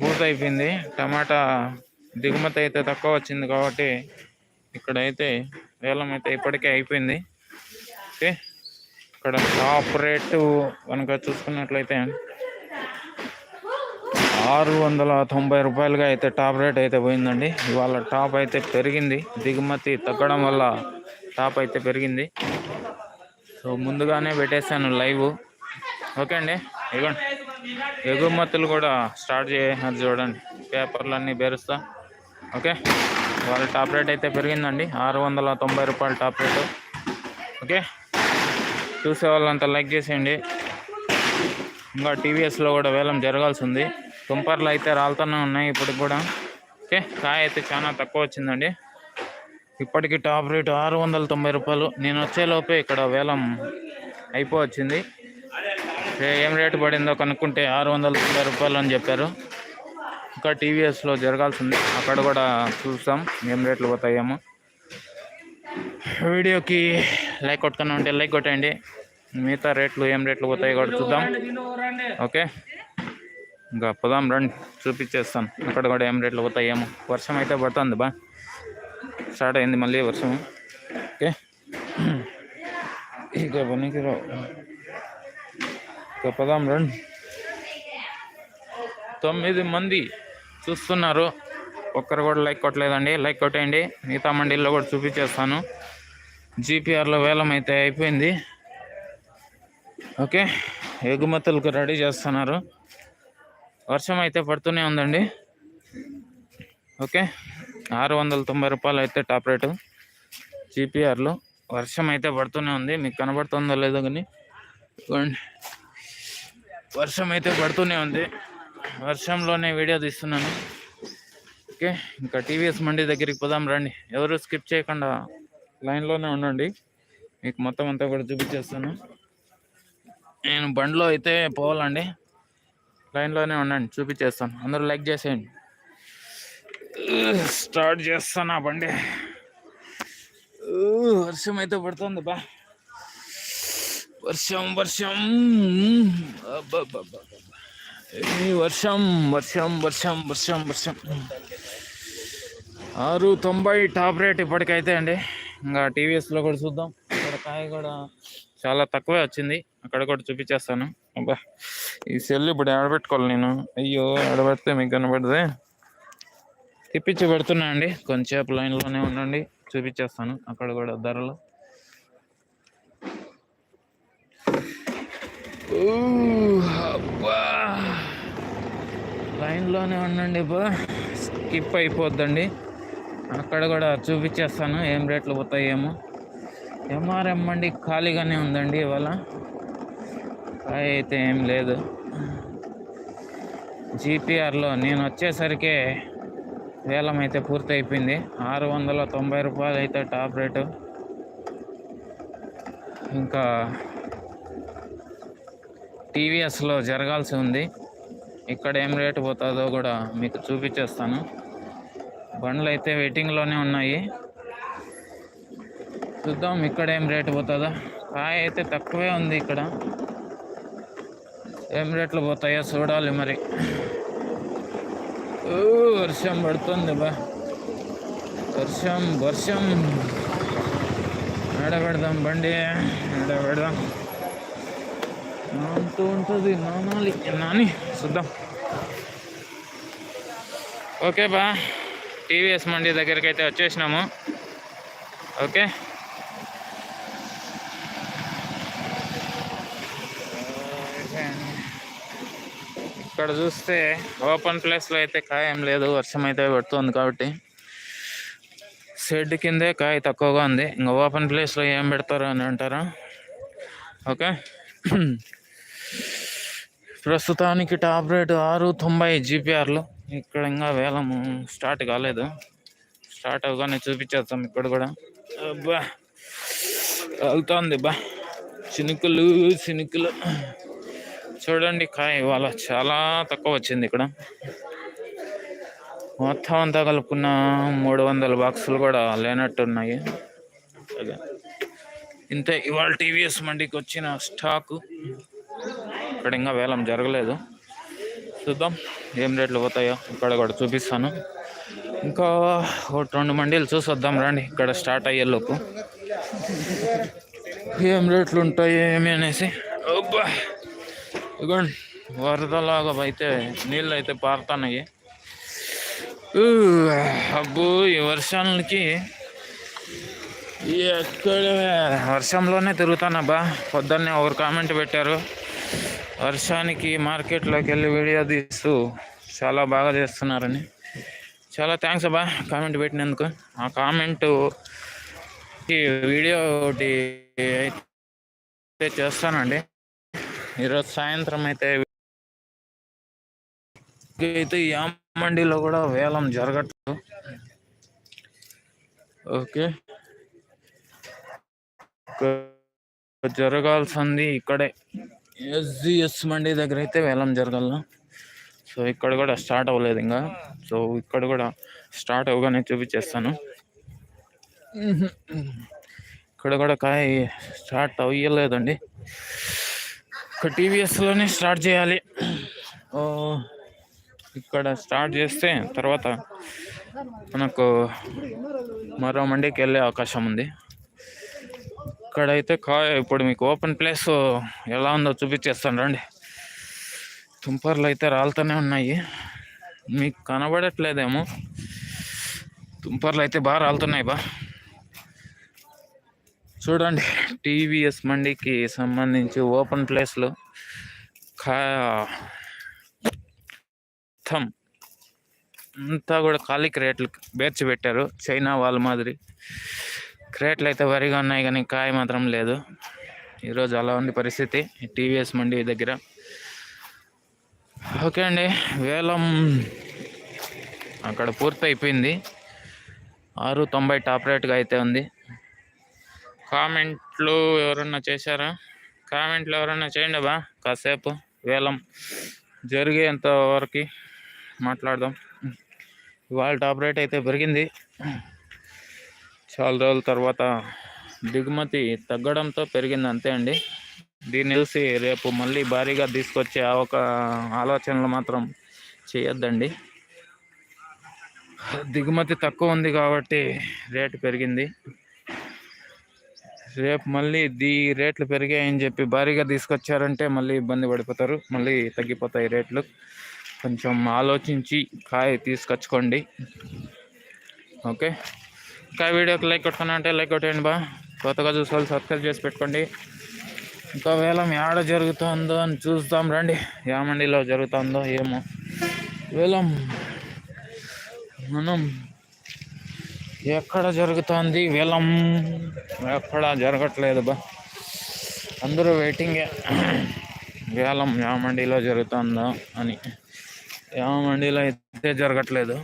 పూర్తయిపోయింది టమాటా దిగుమతి అయితే తక్కువ వచ్చింది కాబట్టి ఇక్కడైతే వేలం అయితే ఇప్పటికే అయిపోయింది. ఓకే. ఇక్కడ టాప్ రేటు కనుక చూసుకున్నట్లయితే ఆరు వందల తొంభై రూపాయలుగా అయితే టాప్ రేట్ అయితే పోయిందండి. ఇవాళ టాప్ అయితే పెరిగింది. దిగుమతి తగ్గడం వల్ల టాప్ అయితే పెరిగింది. సో ముందుగానే పెట్టేశాను లైవ్. ఓకే అండి. ఇదిగోండి ఎగుమతులు కూడా స్టార్ట్ చేయాలి చూడండి. పేపర్లు అన్నీ బెరుస్తా. ఓకే? వాళ్ళ టాప్ రేట్ అయితే పెరిగిందండి. ఆరు వందల తొంభై రూపాయలు టాప్ రేటు. ఓకే? చూసే వాళ్ళంతా లైక్ చేసేయండి. ఇంకా టీవీఎస్లో కూడా వేలం జరగాల్సి ఉంది. తుంపర్లు అయితే రాలుతూనే ఉన్నాయి ఇప్పటికి కూడా. ఓకే? కాయ అయితే చాలా తక్కువ వచ్చిందండి. ఇప్పటికి టాప్ రేటు ఆరు వందల తొంభై రూపాయలు. నేను వచ్చేలోపే ఇక్కడ వేలం అయిపోవచ్చింది ఏం రేటు పడిందో కనుక్కుంటే ఆరు వందల తొంభై రూపాయలు అని చెప్పారు. ఇంకా టీవీఎస్లో జరగాల్సింది అక్కడ కూడా చూస్తాం ఏం రేట్లు పోతాయేమో. వీడియోకి లైక్ కొట్టుకుని ఉంటే లైక్ కొట్టండి మిగతా రేట్లు ఏం రేట్లు పోతాయో కూడా చూద్దాం. ఓకే? ఇంకా పోదాం రండి చూపించేస్తాను అక్కడ కూడా ఏం రేట్లు పోతాయేమో. వర్షం అయితే పడుతుంది బా స్టార్ట్ అయింది మళ్ళీ వర్షం. ఓకే? ఇక పనికిరావు ఇక పోదాం రండి. తొమ్మిది మంది చూస్తున్నారు. ఒక్కరు కూడా లైక్ కొట్టలేదండి. లైక్ కొట్టేయండి. మిగతా మండీల్లో కూడా చూపించేస్తాను. జీపీఆర్లో వేలం అయితే అయిపోయింది. ఓకే. ఎగుమతులకు రెడీ చేస్తున్నారు. వర్షం అయితే పడుతూనే ఉందండి. ఓకే. ఆరు వందల తొంభై రూపాయలు అయితే టాప్ రేటు జీపీఆర్లో. వర్షం అయితే పడుతూనే ఉంది. మీకు కనబడుతుందో లేదో కానీ వర్షం అయితే పడుతూనే ఉంది. వర్షంలోనే వీడియో తీస్తున్నాను. ఓకే ఇంకా టీవీఎస్ మండి దగ్గరికి పోదాం రండి. ఎవరు స్కిప్ చేయకుండా లైన్లోనే ఉండండి. మీకు మొత్తం అంతా కూడా చూపించేస్తాను. నేను బండిలో అయితే పోవాలండి. లైన్లోనే ఉండండి చూపించేస్తాను. అందరూ లైక్ చేసేయండి. స్టార్ట్ చేస్తాను ఆ బండి. వర్షం అయితే పడుతుంది బా. వర్షం వర్షం. వర్షం వర్షం వర్షం వర్షం వర్షం. ఆరు తొంభై టాప్ రేట్ ఇప్పటికైతే అండి. ఇంకా టీవీఎస్లో కూడా చూద్దాం. ఇక్కడ కాయ కూడా చాలా తక్కువే వచ్చింది. అక్కడ కూడా చూపించేస్తాను. అబ్బా ఈ సెల్ ఇప్పుడు ఆడబెట్టుకోవాలి నేను. అయ్యో ఆడబెడితే మీకు కనబడదే. తిప్పించి పెడుతున్నా అండి. కొంచెంసేపు లైన్లోనే ఉండండి. చూపించేస్తాను. అక్కడ కూడా ధరలు. అబ్బా. లైన్లోనే ఉండండి బా. స్కిప్ అయిపోద్దండి. అక్కడ కూడా చూపించేస్తాను. ఏం రేట్లు పోతాయేమో. ఎంఆర్ఎం మండి ఖాళీగానే ఉందండి ఇవాళ. కాయ అయితే ఏం లేదు. జీపీఆర్లో నేను వచ్చేసరికి వేలం అయితే పూర్తి అయిపోయింది ఆరు వందల తొంభై రూపాయలు అయితే టాప్ రేటు. ఇంకా టీవీఎస్లో జరగాల్సి ఉంది. ఇక్కడ ఏం రేటు పోతుందో కూడా మీకు చూపించేస్తాను. బండ్లు అయితే వెయిటింగ్లోనే ఉన్నాయి. చూద్దాం ఇక్కడ ఏం రేటు పోతుందో. కాయ అయితే తక్కువే ఉంది ఇక్కడ. ఏం రేట్లు పోతాయో చూడాలి మరి. ఓ, వర్షం పడుతుంది బా. వర్షం వర్షం. ఆడబెడదాం బండి ఆడబెడదాం. నానుతూ ఉంటుంది? నానాలి. నాని చూద్దాం. ఓకే బా. టీవీఎస్ మండి దగ్గరికి అయితే వచ్చేసినాము. ఓకే. ఇక్కడ చూస్తే ఓపెన్ ప్లేస్లో అయితే కాయ ఏం లేదు. వర్షం అయితే పడుతుంది కాబట్టి షెడ్ కిందే కాయ తక్కువగా ఉంది. ఇంకా ఓపెన్ ప్లేస్లో ఏం పెడతారు అని అంటారా? ఓకే. ప్రస్తుతానికి టాప్ రేటు ఆరు తొంభై జీపీఆర్లు. ఇక్కడ ఇంకా వేలము స్టార్ట్ కాలేదు. స్టార్ట్ అవగానే చూపించేస్తాం ఇక్కడ కూడా. అబ్బా! వెళ్తుంది బా. చినుకులు చినుకులు. చూడండి కాయ ఇవాళ చాలా తక్కువ వచ్చింది ఇక్కడ. మొత్తం అంతా కలుపుకున్న మూడు వందల బాక్సులు కూడా లేనట్టున్నాయి. ఇంతే ఇవాళ టీవీఎస్ మండికి వచ్చిన స్టాకు. ఇక్కడ ఇంకా వేలం జరగలేదు. చూద్దాం ఏం రేట్లు పోతాయో ఇక్కడ కూడా చూపిస్తాను. ఇంకా ఒక రెండు మండీలు చూసి వద్దాం రండి ఇక్కడ స్టార్ట్ అయ్యే లోపు. ఏం రేట్లు ఉంటాయి ఏమి అనేసి. అబ్బా! వరదలాగా అయితే నీళ్ళు అయితే పారుతున్నాయి అబ్బో ఈ వర్షాలకి ఎక్కడ వర్షంలోనే తిరుగుతానబ్బా. పొద్దున్నే ఒకరు కామెంట్ పెట్టారు? వర్షానికి మార్కెట్లోకి వెళ్ళి వీడియో తీస్తూ చాలా బాగా చేస్తున్నారని. చాలా థ్యాంక్స్ అబ్బా కామెంట్ పెట్టినందుకు. ఆ కామెంట్ వీడియో ఒకటి అయితే చేస్తానండి. ఈరోజు సాయంత్రం అయితే అయితే ఈ మండీలో కూడా వేలం జరగట్లేదు. ఓకే. జరగాల్సింది ఇక్కడే. ఎస్జిఎస్ మండి దగ్గర అయితే వేలం జరగల సో ఇక్కడ కూడా స్టార్ట్ అవ్వలేదు ఇంకా. సో ఇక్కడ కూడా స్టార్ట్ అవ్వగానే చూపించేస్తాను ఇక్కడ కూడా కాయ స్టార్ట్ అవ్వలేదండి. ఇక్కడ టీవీఎస్లోనే స్టార్ట్ చేయాలి. ఇక్కడ స్టార్ట్ చేస్తే తర్వాత మనకు మరో మండీకి వెళ్ళే అవకాశం ఉంది. ఇక్కడైతే కా ఇప్పుడు మీకు ఓపెన్ ప్లేస్ ఎలా ఉందో చూపించేస్తాను రండి. తుంపర్లు అయితే రాలుతూనే ఉన్నాయి. మీకు కనబడట్లేదేమో. తుంపర్లు అయితే బాగా రాలుతున్నాయి బా. చూడండి టీవీఎస్ మండికి సంబంధించి ఓపెన్ ప్లేస్లో. కా మొత్తం అంతా కూడా ఖాళీ రేట్లు బేర్చి పెట్టారు. చైనా వాళ్ళ మాదిరి. క్రేట్లు అయితే వరిగా ఉన్నాయి కానీ కాయ మాత్రం లేదు. ఈరోజు అలా ఉంది పరిస్థితి. టీవీఎస్ మండి దగ్గర. ఓకే అండి వేలం అక్కడ పూర్తి అయిపోయింది ఆరు తొంభై టాప్ రేట్గా అయితే ఉంది. కామెంట్లు ఎవరన్నా చేశారా? కామెంట్లు ఎవరన్నా చేయండి బా కాసేపు వేలం జరిగేంత వరకు మాట్లాడదాం. ఇవాళ టాప్ రేట్ అయితే పెరిగింది. చాలా రోజుల తర్వాత దిగుమతి తగ్గడంతో పెరిగింది అంతే అండి. దీన్ని చూసి రేపు మళ్ళీ భారీగా తీసుకొచ్చే ఒక ఆలోచనలు మాత్రం చేయొద్దండి. దిగుమతి తక్కువ ఉంది కాబట్టి రేటు పెరిగింది. రేపు మళ్ళీ దీ రేట్లు పెరిగాయని చెప్పి భారీగా తీసుకొచ్చారంటే మళ్ళీ ఇబ్బంది పడిపోతారు. మళ్ళీ తగ్గిపోతాయి రేట్లు. కొంచెం ఆలోచించి కాయ తీసుకొచ్చుకోండి. ఓకే? ఇంకా వీడియోకి లైక్ కొట్టుకున్నా అంటే లైక్ కొట్టేయండి బా. కొత్తగా చూసుకోవాలి సబ్స్క్రైబ్ చేసి పెట్టుకోండి. ఇంకా వేలం ఏడ జరుగుతుందో అని చూస్తాం రండి. యామండిలో జరుగుతుందో ఏమో. వేలం మనం ఎక్కడ జరుగుతుంది వేలం? ఎక్కడ జరగట్లేదు బా. అందరూ వెయిటింగే వేలం యామండిలో జరుగుతుందో అని. యామండిలో అయితే జరగట్లేదు.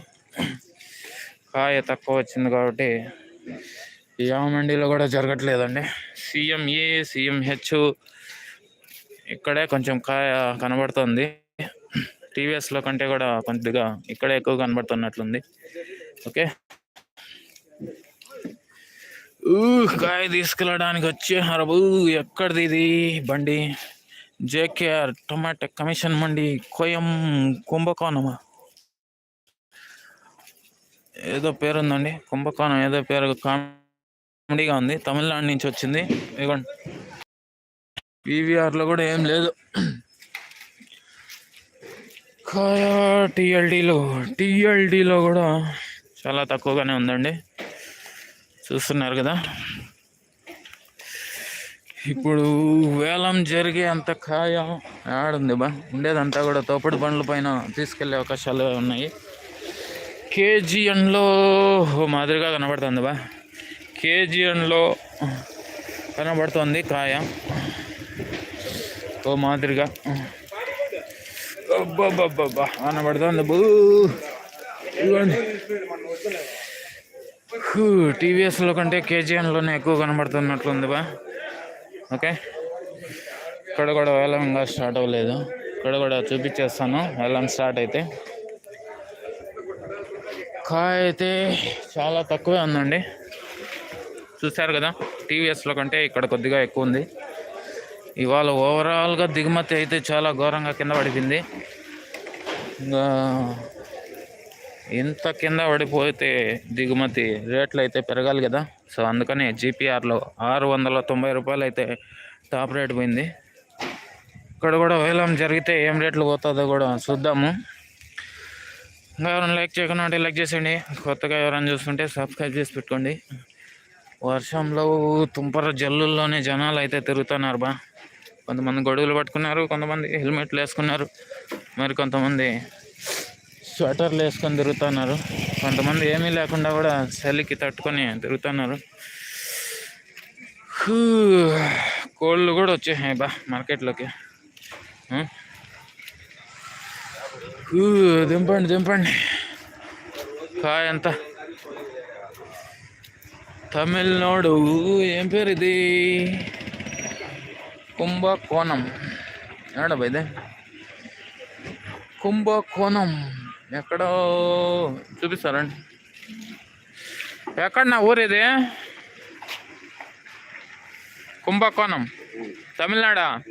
కాయ తక్కువ వచ్చింది కాబట్టి యామండిలో కూడా జరగట్లేదండి. సీఎం ఏ సీఎం హెచ్ ఇక్కడే కొంచెం కాయ కనబడుతుంది. టీవీఎస్లో కంటే కూడా కొద్దిగా ఇక్కడే ఎక్కువ కనబడుతున్నట్లుంది. ఓకే. ఊ, కాయ తీసుకెళ్ళడానికి వచ్చే హరబు ఎక్కడిది ఇది? బండి. జేకేఆర్ టొమాటో కమిషన్ మండి కోయం కుంభకోణమా? ఏదో పేరు ఉందండి కుంభకోణం ఏదో పేరు కామెడీగా ఉంది. తమిళనాడు నుంచి వచ్చింది. ఇదిగోండి పీవీఆర్లో కూడా ఏం లేదు. కాయా టీఎల్డీలో టీఎల్డీలో కూడా చాలా తక్కువగానే ఉందండి. చూస్తున్నారు కదా. ఇప్పుడు వేలం జరిగే అంత కాయ ఆడుంది బా. ఉండేదంతా కూడా తోపుడు బండ్ల పైన తీసుకెళ్ళే అవకాశాలు ఉన్నాయి. కేజీఎన్లో మాదిరిగా కనబడుతుంది బా. కేజీఎన్లో కనబడుతుంది కాయ. ఓ మాదిరిగా. అబ్బబ్బబ్బబ్బా కనబడుతుంది బూ. ఇవ్వండి టీవీఎస్లో కంటే కేజీఎన్లోనే ఎక్కువ కనబడుతున్నట్లుంది బా. ఓకే. ఇక్కడ కూడా వేలం ఇంకా స్టార్ట్ అవ్వలేదు. ఇక్కడ కూడా చూపించేస్తాను. వేలం స్టార్ట్ అయితే. కాయ అయితే చాలా తక్కువే ఉందండి. చూశారు కదా టీవీఎస్లో కంటే ఇక్కడ కొద్దిగా ఎక్కువ ఉంది. ఇవాళ ఓవరాల్గా దిగుమతి అయితే చాలా ఘోరంగా కింద పడిపోయింది. ఇంకా ఇంత కింద పడిపోతే దిగుమతి రేట్లు అయితే పెరగాలి కదా. సో అందుకని జీపీఆర్లో ఆరు వందల తొంభై రూపాయలు అయితే టాప్ రేట్ పోయింది. ఇక్కడ కూడా వేలం జరిగితే ఏం రేట్లు పోతుందో కూడా చూద్దాము. ఎవరైనా లైక్ చేయకుండా ఉంటే లైక్ చేసేయండి. కొత్తగా ఎవరైనా చూస్తుంటే సబ్స్క్రైబ్ చేసి పెట్టుకోండి. వర్షంలో తుంపర జల్లుల్లోనే జనాలు అయితే తిరుగుతున్నారు బా. కొంతమంది గొడుగులు పట్టుకున్నారు కొంతమంది హెల్మెట్లు వేసుకున్నారు. మరి కొంతమంది స్వెటర్లు వేసుకొని తిరుగుతున్నారు. కొంతమంది ఏమీ లేకుండా కూడా చలికి తట్టుకొని తిరుగుతున్నారు. కోళ్ళు కూడా వచ్చాయి బా మార్కెట్లోకి. దింపండి దింపండి. కాయ ఎంత? తమిళనాడు ఏం పేరు ఇది? కుంభకోణం. ఏడ ఇదే? కుంభకోణం. ఎక్కడో చూపిస్తారండి. ఎక్కడ నా ఊరు ఇది? కుంభకోణం. తమిళనాడా?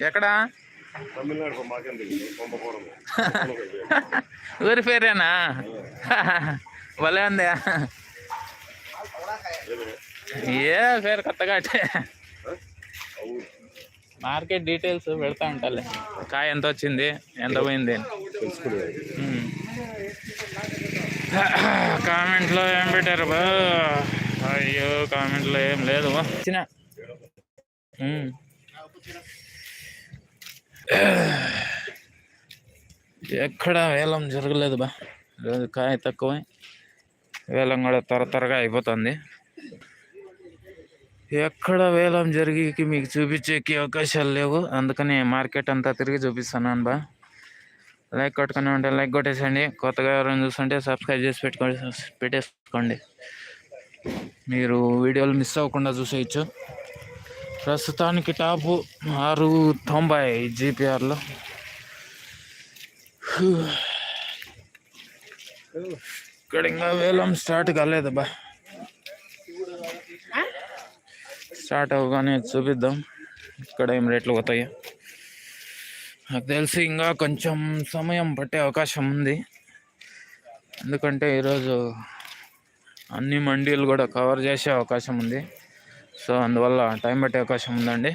ఎక్కడా? ఊరి పేరేనా? భలే ఉంది. ఏ పేరు కొత్తగా మార్కెట్ డీటెయిల్స్ పెడతా ఉంటాలే. కాయ ఎంత వచ్చింది? ఎంత పోయింది. కామెంట్లో ఏం పెట్టారు బా? అయ్యో కామెంట్లో ఏం లేదు ఉమ్. ఎక్కడ వేలం జరగలేదు బా. రోజు కాయ తక్కువ. వేలం కూడా త్వర త్వరగా అయిపోతుంది. ఎక్కడ వేలం జరిగి మీకు చూపించేకి అవకాశాలు లేవు. అందుకని మార్కెట్ అంతా తిరిగి చూపిస్తున్నాను బా. లైక్ కొట్టుకుని ఉంటే లైక్ కొట్టేసండి. కొత్తగా ఎవరైనా చూస్తుంటే సబ్స్క్రైబ్ చేసి పెట్టుకోండి. పెట్టేసుకోండి. మీరు వీడియోలు మిస్ అవ్వకుండా చూసేయచ్చు. ప్రస్తుతానికి టాపు ఆరు తొంభై జీపీఆర్లో. ఇక్కడ ఇంకా వేలం స్టార్ట్ కాలేదు బా. స్టార్ట్ అవ్వగానే చూపిద్దాం. ఇక్కడ ఏం రేట్లు పోతాయో. నాకు తెలిసి ఇంకా కొంచెం సమయం పట్టే అవకాశం ఉంది. ఎందుకంటే ఈరోజు అన్ని మండీలు కూడా కవర్ చేసే అవకాశం ఉంది. సో అందువల్ల టైం పట్టే అవకాశం ఉందండి.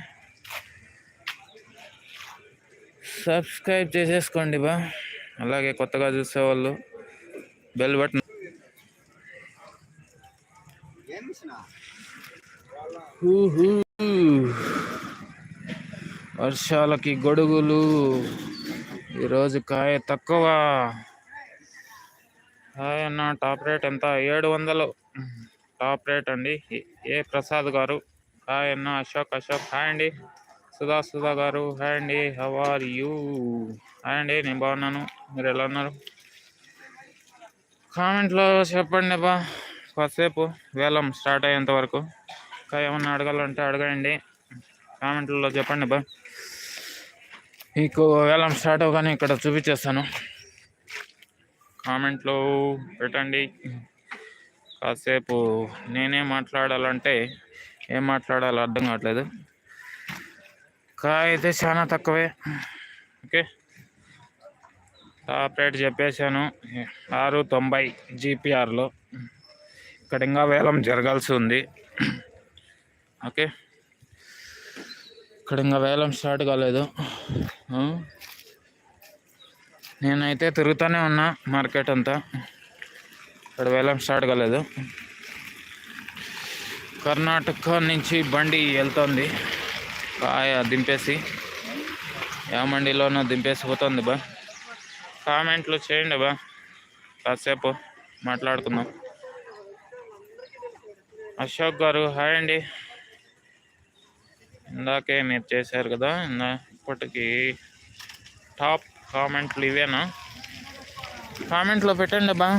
సబ్స్క్రైబ్ చేసేసుకోండి బా. అలాగే కొత్తగా చూసేవాళ్ళు బెల్ బటన్. వర్షాలకి గొడుగులు. ఈరోజు కాయ తక్కువ. కాయ అన్న టాప్ రేట్ ఎంత? ఏడు వందలు. టాప్ అండి. ఏ- ఏ ప్రసాద్ గారు? హాయ్ అన్న అశోక్ అశోక్. హాయ్ అండి. సుధా సుధా గారు. హాయ్ అండి. How are you? హాయ్ అండి నేను బాగున్నాను. మీరు ఎలా ఉన్నారు? కామెంట్లో చెప్పండి బా. కాసేపు వేలం స్టార్ట్ అయ్యేంత వరకు. ఇంకా ఏమన్నా అడగాలంటే అడగండి. కామెంట్లలో చెప్పండి బా. మీకు వేలం స్టార్ట్ అవగానే ఇక్కడ చూపించేస్తాను. కామెంట్లో పెట్టండి. కాసేపు నేనే మాట్లాడాలంటే ఏం మాట్లాడాలో అర్థం కావట్లేదు. కాయ అయితే చాలా తక్కువే. ఓకే. టాప్ రేట్ చెప్పేశాను. ఆరు తొంభై జీపీఆర్లో. ఇక్కడ ఇంకా వేలం జరగాల్సి ఉంది. ఓకే. ఇక్కడ ఇంకా వేలం స్టార్ట్ కాలేదు. నేనైతే తిరుగుతూనే ఉన్నా మార్కెట్ అంతా. ఇక్కడ వేలం స్టార్ట్ కాలేదు. కర్ణాటక నుంచి బండి వెళ్తుంది. కాయ దింపేసి యామండిలోనూ దింపేసి పోతుంది బా. కామెంట్లు చేయండి బా. కాసేపు మాట్లాడుకుందాం. అశోక్ గారు హాయ్ అండి. ఇందాకే మీరు చేశారు కదా ఇందా ఇప్పటికి టాప్ కామెంట్లు ఇవేనా? కామెంట్లో పెట్టండి బా.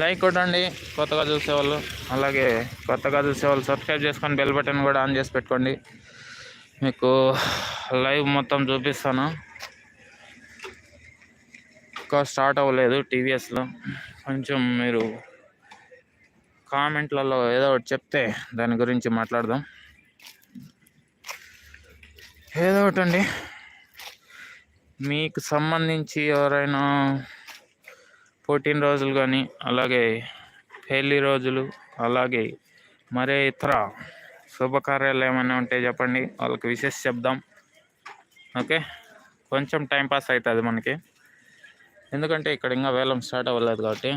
లైక్ కొట్టండి కొత్తగా చూసేవాళ్ళు. అలాగే కొత్తగా చూసేవాళ్ళు సబ్స్క్రైబ్ చేసుకొని బెల్ బటన్ కూడా ఆన్ చేసి పెట్టుకోండి. మీకు లైవ్ మొత్తం చూపిస్తాను. ఇంకా స్టార్ట్ అవ్వలేదు టీవీఎస్లో. కొంచెం మీరు కామెంట్లలో ఏదో ఒకటి చెప్తే దాని గురించి మాట్లాడదాం. ఏదో ఒకటి అండి మీకు సంబంధించి ఎవరైనా పుట్టినరోజులు కానీ అలాగే పెళ్ళి రోజులు అలాగే మరే ఇతర శుభకార్యాలు ఏమైనా ఉంటే చెప్పండి. వాళ్ళకి విశేష చెప్దాం. ఓకే? కొంచెం టైం పాస్ అవుతుంది మనకి. ఎందుకంటే ఇక్కడ ఇంకా వేలం స్టార్ట్ అవ్వలేదు కాబట్టి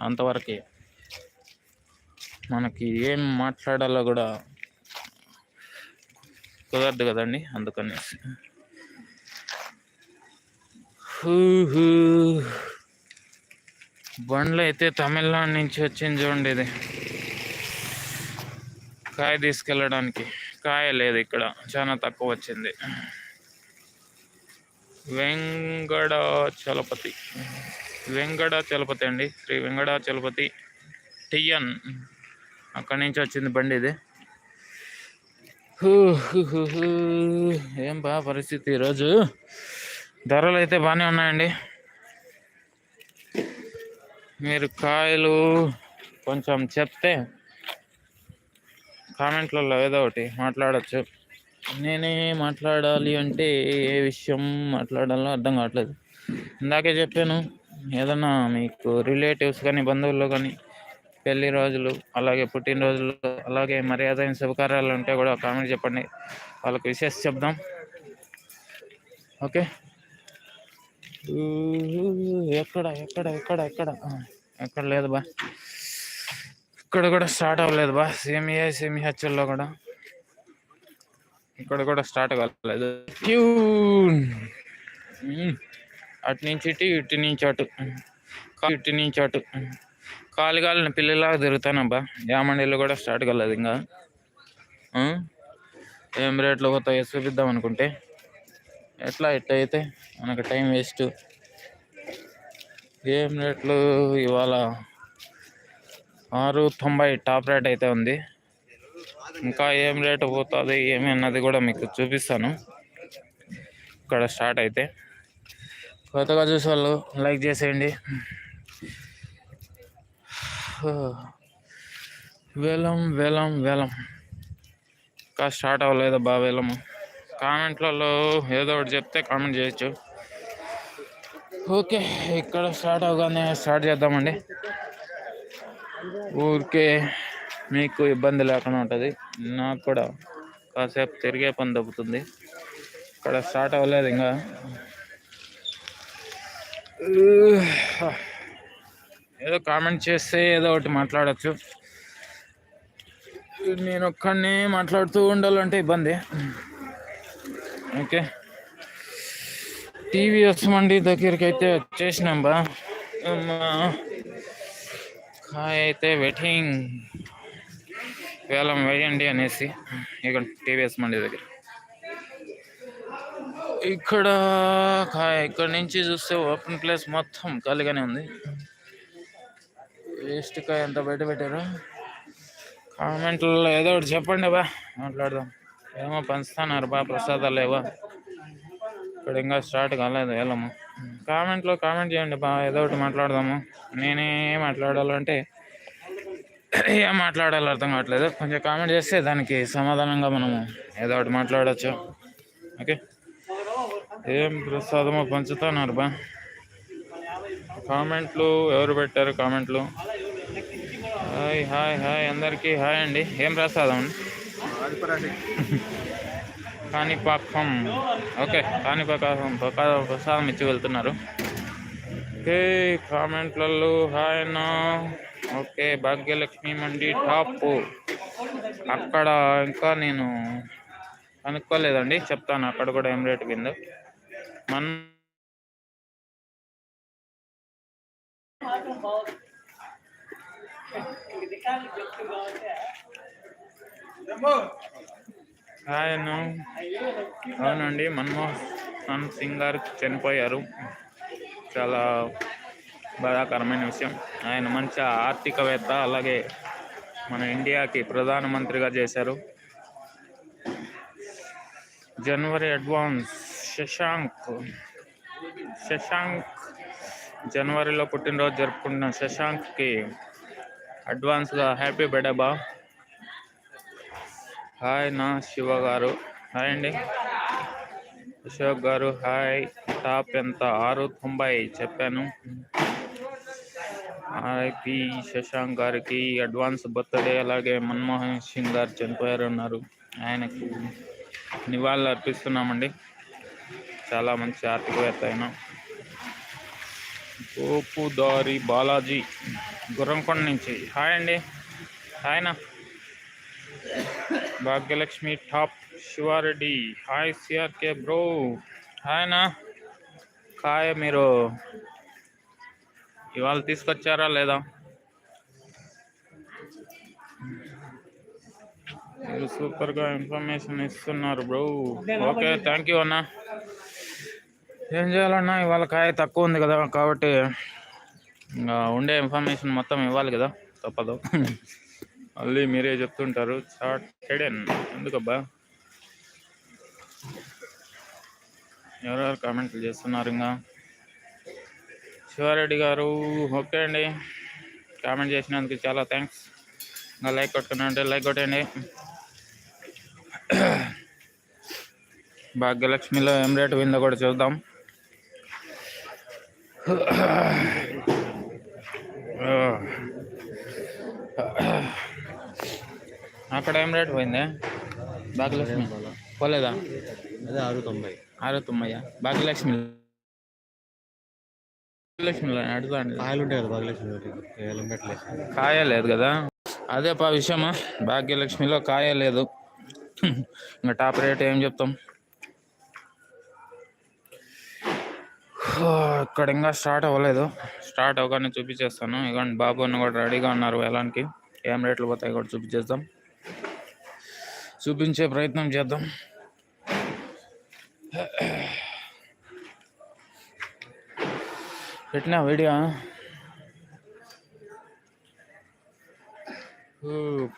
అంతవరకు మనకి ఏం మాట్లాడాలో కూడా కుదరదు కదండి. అందుకనేసి. హూ హూ. బండ్లు అయితే తమిళనాడు నుంచి వచ్చింది చూడండి ఇది. కాయ తీసుకెళ్ళడానికి. కాయ లేదు ఇక్కడ. చాలా తక్కువ వచ్చింది. వెంకటాచలపతి వెంకటాచలపతి అండి. శ్రీ వెంకటాచలపతి టిఎన్. అక్కడి నుంచి వచ్చింది బండి ఇది. ఏం బా పరిస్థితి ఈరోజు? ధరలు అయితే బాగానే ఉన్నాయండి. మీరు కాయలు కొంచెం చెప్తే కామెంట్లలో ఏదో ఒకటి మాట్లాడచ్చు. నేనే మాట్లాడాలి అంటే ఏ విషయం మాట్లాడాలో అర్థం కావట్లేదు. ఇందాకే చెప్పాను ఏదన్నా మీకు రిలేటివ్స్ కానీ బంధువుల్లో కానీ పెళ్ళి రోజులు అలాగే పుట్టినరోజులు అలాగే మర్యాదైన శుభకార్యాలు ఉంటే కూడా కామెంట్ చెప్పండి. వాళ్ళకి విశేష చెప్దాం. ఓకే? ఎక్కడ ఎక్కడ ఎక్కడ ఎక్కడ? ఎక్కడ లేదు బా. ఇక్కడ కూడా స్టార్ట్ అవ్వలేదు బా. సేమియా హెచ్ఎల్లో కూడా. ఇక్కడ కూడా స్టార్ట్ కాలేదు. ట్యూన్ hmm. అటు నుంచి ఇటు ఇటు నుంచి అటు. ఇటు నుంచి అటు. కాలు కాలిన పిల్లలాగా తిరుగుతానబ్బా యామండిలో కూడా స్టార్ట్ కాలేదు ఇంకా. Hmm. ఏం రేట్లో పోతాయో చూపిద్దాం అనుకుంటే. ఎట్లా ఎట్లయితే మనకు టైం వేస్ట్ ఏం రేట్లు ఇవాళ ఆరు తొంభై టాప్ రేట్ అయితే ఉంది. ఇంకా ఏం రేటు పోతుంది ఏమి అన్నది కూడా మీకు చూపిస్తాను. ఇక్కడ స్టార్ట్ అయితే. కొత్తగా చూసే వాళ్ళు లైక్ చేసేయండి. వేలం వేలం వేలం. ఇంకా స్టార్ట్ అవ్వలేదు బాగా వేలము? కామెంట్లలో ఏదో ఒకటి చెప్తే కామెంట్ చేయొచ్చు. ఓకే ఇక్కడ స్టార్ట్ అవగానే స్టార్ట్ చేద్దామండి. ఊరికే మీకు ఇబ్బంది లేకుండా ఉంటుంది. నాకు కూడా కాసేపు తిరిగే పని దొబ్బుతుంది. ఇక్కడ స్టార్ట్ అవ్వలేదు ఇంకా. ఏదో కామెంట్ చేస్తే ఏదో ఒకటి మాట్లాడచ్చు. నేను ఒక్కడిని మాట్లాడుతూ ఉండాలంటే ఇబ్బంది. ఓకే. టీవీఎస్ మండి దగ్గరికి అయితే వచ్చేసినాం బా. అమ్మా. అయితే వెయిటింగ్. వేలం వేయండి అనేసి ఇక్కడ టీవీఎస్ మండి దగ్గర. ఇక్కడ కాయ ఇక్కడ నుంచి చూస్తే ఓపెన్ ప్లేస్ మొత్తం ఖాళీగానే ఉంది. వేస్ట్ కాయ ఎంత బయట పెట్టారు. కామెంట్లలో ఏదో ఒకటి చెప్పండి బా. మాట్లాడదాం. ఏమో పంచుతున్నారు బా ప్రసాదాలు ఏవో ఇక్కడ ఇంకా స్టార్ట్ కాలేదు వెళ్ళము. కామెంట్లో కామెంట్ చేయండి బా ఏదో ఒకటి మాట్లాడదాము. నేనే మాట్లాడాలంటే ఏం మాట్లాడాలో అర్థం కావట్లేదు. కొంచెం కామెంట్ చేస్తే దానికి సమాధానంగా మనము ఏదో ఒకటి మాట్లాడచ్చు. ఓకే ఏం ప్రసాదమో పంచుతున్నారు బా. కామెంట్లు ఎవరు పెట్టారు కామెంట్లు హాయ్ హాయ్ హాయ్ అందరికీ హాయ్ అండి. ఏం ప్రసాదం? అండి కాణిపాకం. ఓకే కాణిపాకం ప్రకా- ప్రసాదం ఇచ్చి వెళ్తున్నారు. Okay కామెంట్లలో hi okay Bhagyalakshmi mandi top. అక్కడ ఇంకా నేను కనుక్కోలేదండి చెప్తాను అక్కడ కూడా ఏం రేటు కింద. మన హాయ్ అన్న అవునండి మన్మోహన్ సింగ్ గారు చనిపోయారు. చాలా బాధాకరమైన విషయం. ఆయన మంచి ఆర్థికవేత్త అలాగే మన ఇండియాకి ప్రధానమంత్రిగా చేశారు. జనవరి అడ్వాన్స్ శశాంక్ శశాంక్ జనవరిలో పుట్టినరోజు జరుపుకుంటున్న శశాంక్కి అడ్వాన్స్గా హ్యాపీ బర్త్డే బా. హాయ్ నా శివ గారు. హాయ్ అండి. అశోక్ గారు హాయ్. టాప్ ఎంత? ఆరు తొంభై చెప్పాను. ఆర్ఐపి శశాంక్ గారికి అడ్వాన్స్ బర్త్డే. అలాగే మన్మోహన్ సింగ్ గారు చనిపోయారు అన్నారు ఆయనకు నివాళులు అర్పిస్తున్నామండి. చాలా మంచి ఆర్థికవేత్త ఆయన. గోపుదారి బాలాజీ గుర్రంకొండ నుంచి. హాయ్ అండి. హాయ్నా Bhagyalakshmi top Sivareddy. Hi CRK bro. హాయ్నా కాయ మీరు. ఇవాళ తీసుకొచ్చారా లేదా? మీరు సూపర్గా ఇన్ఫర్మేషన్ ఇస్తున్నారు బ్రో. ఓకే థ్యాంక్ యూ అన్న. ఏం చేయాలన్నా ఇవాళ కాయ తక్కువ ఉంది కదా కాబట్టి ఇంకా ఉండే ఇన్ఫర్మేషన్ మొత్తం ఇవ్వాలి కదా. తప్పదు. మళ్ళీ మీరే చెప్తుంటారు చాట్ ఎందుకబ్బా? ఎవరెవరు కామెంట్లు చేస్తున్నారు ఇంకా? శివారెడ్డి గారు ఓకే అండి. కామెంట్ చేసినందుకు చాలా థ్యాంక్స్. ఇంకా లైక్ కొట్టుకున్నా లైక్ కొట్టండి. భాగ్యలక్ష్మిలో ఏం రేటు విందో కూడా చూద్దాం. అక్కడ ఏం రేటు పోయింది? భాగ్యలక్ష్మి. పోలేదా? అదే ఆరు తొంభై. ఆరు తొంభయ్యా భాగ్యలక్ష్మి. భాగ్యలక్ష్మిలో? అడుగుతాండి కాయలు ఉంటాయి కదా భాగ్యలక్ష్మి కాయ లేదు కదా? అదే పా విషయమా? భాగ్యలక్ష్మిలో కాయ లేదు. ఇంకా టాప్ రేట్ ఏం చెప్తాం? ఇక్కడ ఇంకా స్టార్ట్ అవ్వలేదు. స్టార్ట్ అవ్వగానే చూపించేస్తాను. ఇవ్వండి బాబు అన్న కూడా రెడీగా ఉన్నారు వేలానికి. ఏం రేట్లు పోతాయి కూడా చూపించేద్దాం. చూపించే ప్రయత్నం చేద్దాం. పెట్టినా వీడియో?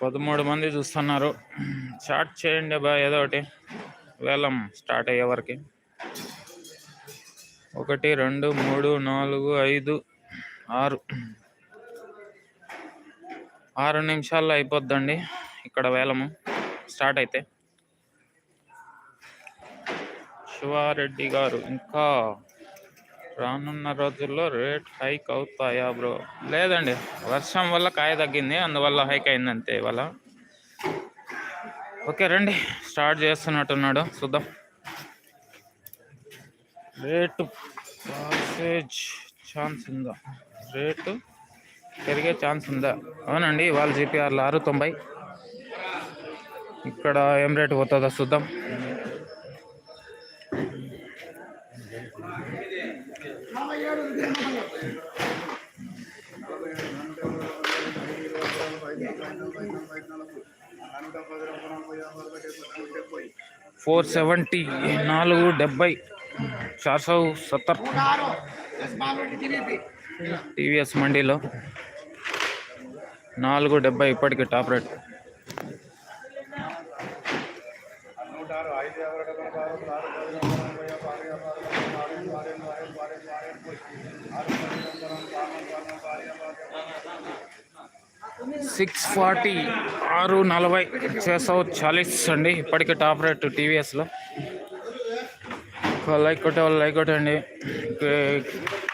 పదమూడు మంది చూస్తున్నారు. స్టార్ట్ చేయండి బా ఏదో ఒకటి. వేలం స్టార్ట్ అయ్యే వరకు. ఒకటి రెండు మూడు నాలుగు ఐదు ఆరు. ఆరు నిమిషాల్లో అయిపోద్దండి ఇక్కడ వేలము. స్టార్ట్ అయితే. శివారెడ్డి గారు ఇంకా రానున్న రోజుల్లో రేట్ హైక్ అవుతాయా బ్రో? లేదండి వర్షం వల్ల కాయ తగ్గింది అందువల్ల హైక్ అయింది అంతే ఇవాళ. ఓకే రండి స్టార్ట్ చేస్తున్నట్టున్నాడు చూద్దాం. రేటు పాసేజ్ ఛాన్స్ ఉందా? రేటు పెరిగే ఛాన్స్ ఉందా? అవునండి ఇవాళ జీపీఆర్లు ఆరు తొంభై. ఇక్కడ ఏం రేట్ పోతుందో చూద్దాం. ఫోర్ సెవెంటీ నాలుగు డెబ్బై చార్ సౌ సత్తర్. టీవీఎస్ మండీలో నాలుగు డెబ్బై ఇప్పటికి టాప్ రేట్. సిక్స్ ఫార్టీ ఆరు నలభై చేసావు చాలీస్ అండి. ఇప్పటికే టాప్ రేట్ టీవీఎస్లో. లైక్ కొట్టే వాళ్ళు లైక్ కొట్టండి.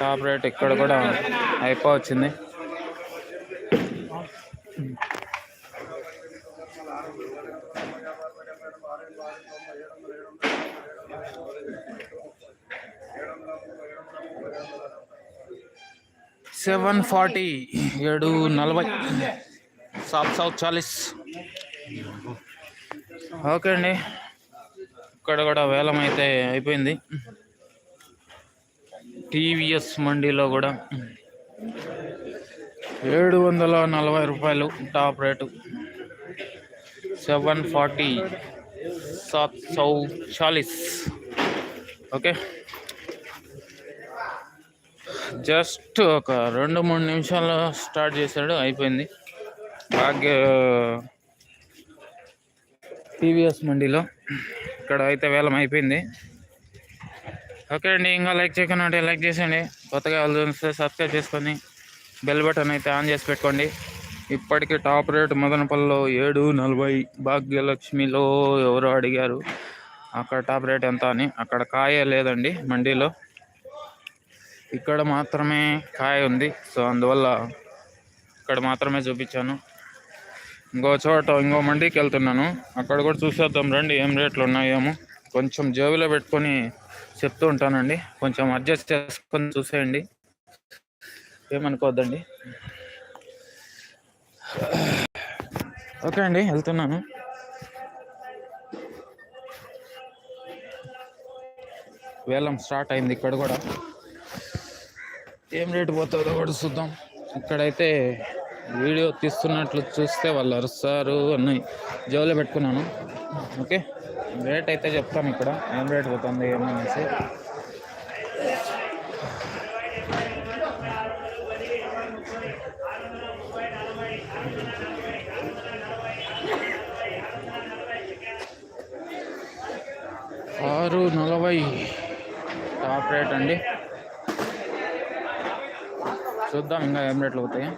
టాప్ రేట్ ఇక్కడ కూడా అయిపోవచ్చింది. సెవెన్ ఫార్టీ ఏడు నలభై. సాత్ సౌత్ చాలీస్. ఓకే అండి. ఇక్కడ కూడా వేలం అయితే అయిపోయింది. టీవీఎస్ మండీలో కూడా ఏడు వందల నలభై రూపాయలు టాప్ రేటు. సెవెన్ ఫార్టీ సాత్ సౌ చాలీస్. ఓకే. జస్ట్ ఒక రెండు మూడు నిమిషాలు స్టార్ట్ చేశాడు అయిపోయింది. భాగ్య టీవీఎస్ మండీలో ఇక్కడ అయితే వేలం అయిపోయింది. ఓకే అండి ఇంకా లైక్ చేయకుండా అంటే లైక్ చేసేయండి. కొత్తగా వాళ్ళు చూస్తే సబ్స్క్రైబ్ చేసుకొని బెల్ బటన్ అయితే ఆన్ చేసి పెట్టుకోండి. ఇప్పటికీ టాప్ రేట్ మదనపల్లిలో ఏడు నలభై భాగ్యలక్ష్మిలో ఎవరో అడిగారు. అక్కడ టాప్ రేట్ ఎంత అని. అక్కడ కాయ లేదండి మండీలో. ఇక్కడ మాత్రమే కాయ ఉంది. సో అందువల్ల ఇక్కడ మాత్రమే చూపించాను. ఇంకో చోట ఇంకో మండికి వెళ్తున్నాను. అక్కడ కూడా చూసేద్దాం రండి ఏం రేట్లు ఉన్నాయేమో. కొంచెం జేబులో పెట్టుకొని చెప్తూ ఉంటానండి. కొంచెం అడ్జస్ట్ చేసుకొని చూసేయండి. ఏమనుకోవద్దండి ఓకే అండి వెళ్తున్నాను. వేలం స్టార్ట్ అయింది ఇక్కడ కూడా. ఏం రేటు పోతుందో కూడా చూద్దాం. ఇక్కడైతే వీడియో తీస్తున్నట్లు చూస్తే వాళ్ళు అరుస్తారు అన్నీ జోలో పెట్టుకున్నాను. ఓకే? రేట్ అయితే చెప్తాను ఇక్కడ. ఏం రేట్ పోతుంది ఏమనేసి ఆరు నలభై. టాప్ రేట్ అండి. చూద్దాం ఇంకా ఏం రేట్లు అవుతాయి.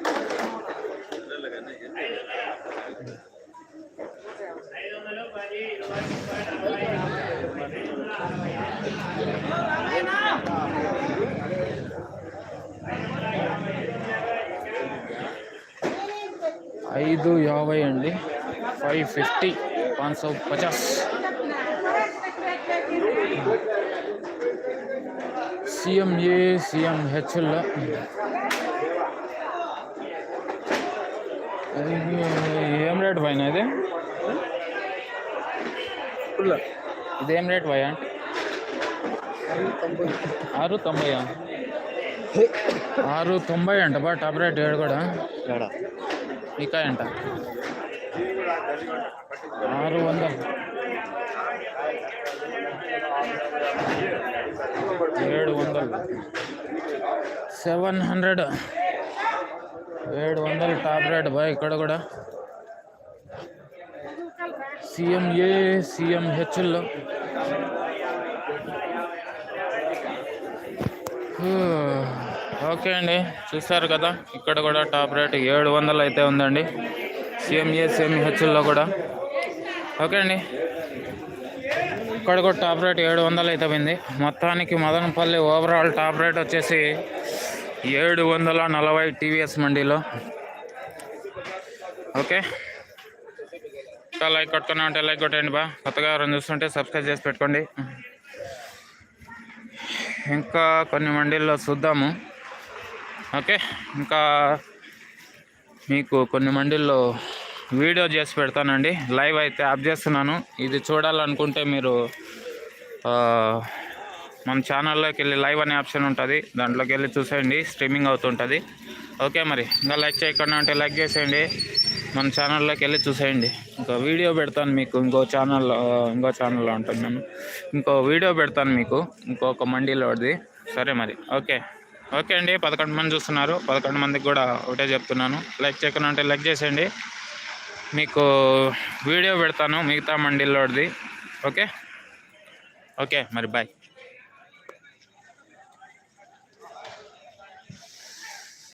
ఐదు యాభై అండి. ఫైవ్ ఫిఫ్టీ పాంచ్ సౌ పచాస్. సీఎం ఏ ఏం రేట్ పైన ఇది? ఇదేం రేట్ భయ ఆరు తొంభై ఆరు తొంభై అంట బా టాప్ రేట్ ఏడు కూడా. ఇంకా అంట. ఆరు వందలు. ఏడు వందలు. Seven hundred. ఏడు వందలు టాప్ రేట్ బాయ్ ఇక్కడ కూడా. సిఎంఏ సిఎం హెచ్ఎల్లో ఓకే అండి చూసారు కదా ఇక్కడ కూడా టాప్ రేట్ ఏడు వందలు అయితే ఉందండి. సిఎంఏ సిఎంహెచ్లో కూడా. ఓకే అండి ఇక్కడ కూడా టాప్ రేట్ ఏడు వందలు అయితే పోయింది. మొత్తానికి మదనపల్లి ఓవరాల్ టాప్ రేట్ వచ్చేసి ఏడు వందల నలభై టీవీఎస్ మండీలో. ఓకే. ఇంకా లైక్ కొట్టుకున్నా ఉంటే లైక్ కొట్టండి బా. కొత్తగా ఎవరైనా చూస్తుంటే సబ్స్క్రైబ్ చేసి పెట్టుకోండి. ఇంకా కొన్ని మండీల్లో చూద్దాము. ఓకే. ఇంకా మీకు కొన్ని మండీల్లో వీడియో చేసి పెడతానండి. లైవ్ అయితే ఆఫ్ చేస్తున్నాను. ఇది చూడాలనుకుంటే మీరు మన ఛానల్లోకి వెళ్ళి లైవ్ అనే ఆప్షన్ ఉంటుంది. దాంట్లోకి వెళ్ళి చూసేయండి. స్ట్రీమింగ్ అవుతుంటుంది. ఓకే మరి. ఇంకా లైక్ చేయకుండా ఉంటే లైక్ చేసేయండి. మన ఛానల్లోకి వెళ్ళి చూసేయండి. ఇంకో వీడియో పెడతాను మీకు. ఇంకో ఛానల్లో ఇంకో ఛానల్లో ఉంటున్నాను ఇంకో వీడియో పెడతాను మీకు. ఇంకొక మండీలోది సరే మరి. ఓకే ఓకే అండి. పదకొండు మంది చూస్తున్నారు. పదకొండు మందికి కూడా ఒకటే చెప్తున్నాను. లైక్ చేయకుండా ఉంటే లైక్ చేసేయండి. మీకు వీడియో పెడతాను. మిగతా మండీలోది ఓకే ఓకే మరి. బాయ్